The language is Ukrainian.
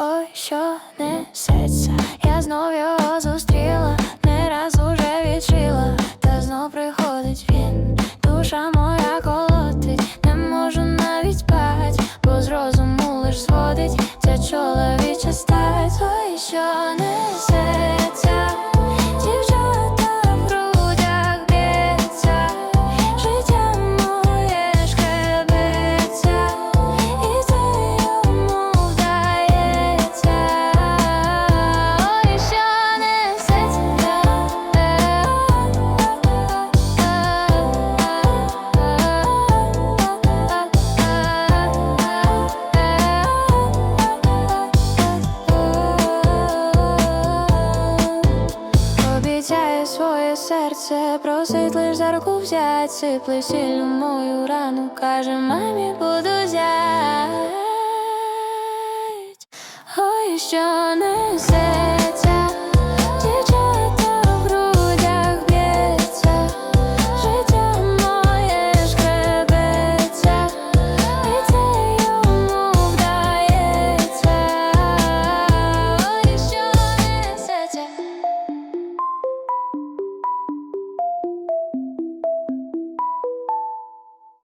Ой, що несеться, я знов його зустріла, не раз уже відшила, та знов приходить він. Душа моя колотить, не можу навіть спать, бо з розуму лиш зводить. Ця чоловіча серце, просить лиш за руку взять, сипле сіль мою рану, каже, мамі буду зять. Ой, що несе